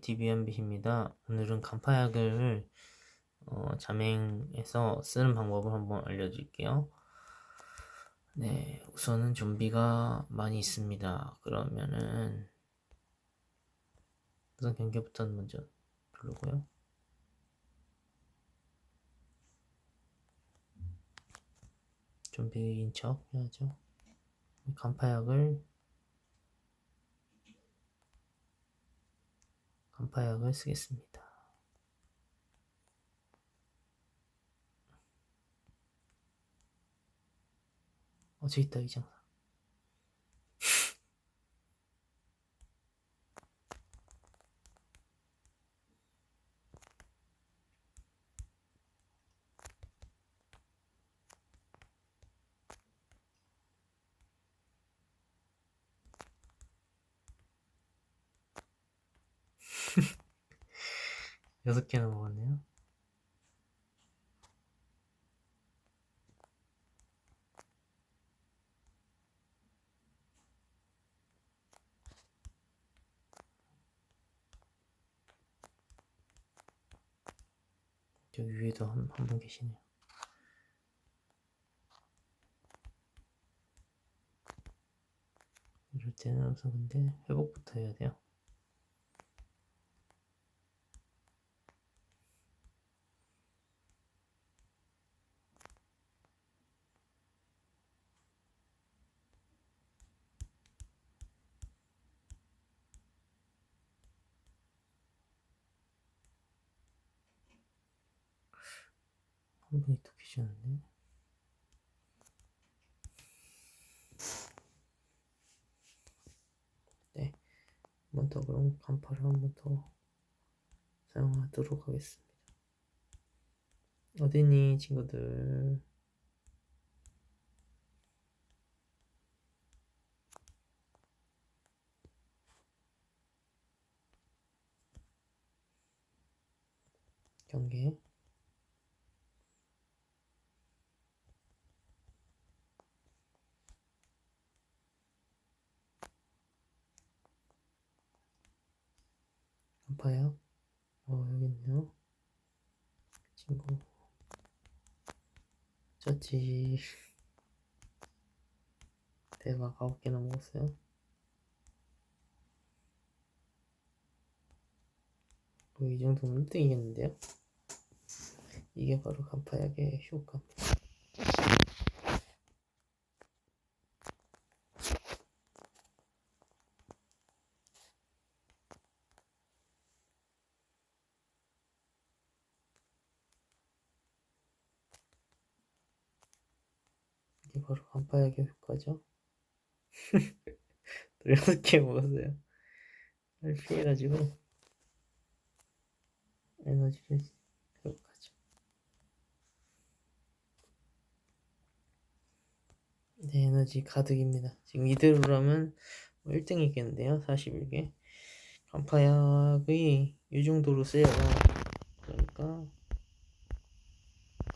DBMB입니다. 오늘은 간파약을 어, 자맹해서 쓰는 방법을 한번 알려드릴게요. 네, 우선은 좀비가 많이 있습니다. 그러면은 우선 경계부터 먼저 누르고요. 좀비인 척 해야죠. 간파약을 간파약을 쓰겠습니다. 어, 저기 있다, 이장사. 여섯 개나 먹었네요. 저 위에도 한, 한분 계시네요. 이럴 때는 우선 근데 회복부터 해야 돼요. 한 분이 또 계시는데. 네. 한번 더 그럼 간파를 한 번 더 사용하도록 하겠습니다. 어디니 친구들? 경계. 간파요? 어, 여기 있네요. 친구. 쩌지. 대박, 아홉 개나 먹었어요. 어, 이 정도면 1등이겠는데요? 이게 바로 간파약의 효과 이게 바로 간파약의 효과죠. 또 여섯 개 먹었어요. 날 피해가지고 에너지를 회복하죠. 네, 에너지 가득입니다. 지금 이대로라면 1등이겠는데요. 41개. 간파약이 이 정도로 세요. 그러니까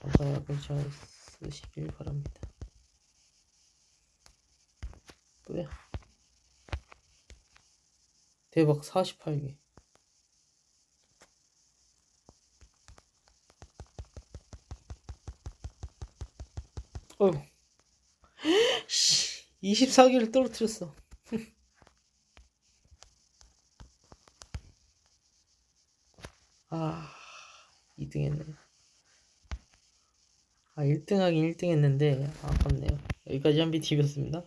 간파약을 잘 쓰시길 바랍니다. 뭐야? 대박 48개. 어휴. 24개를 떨어뜨렸어. 아, 2등 했네. 아, 1등 하긴 1등 했는데, 아깝네요. 여기까지 한비 팁이었습니다.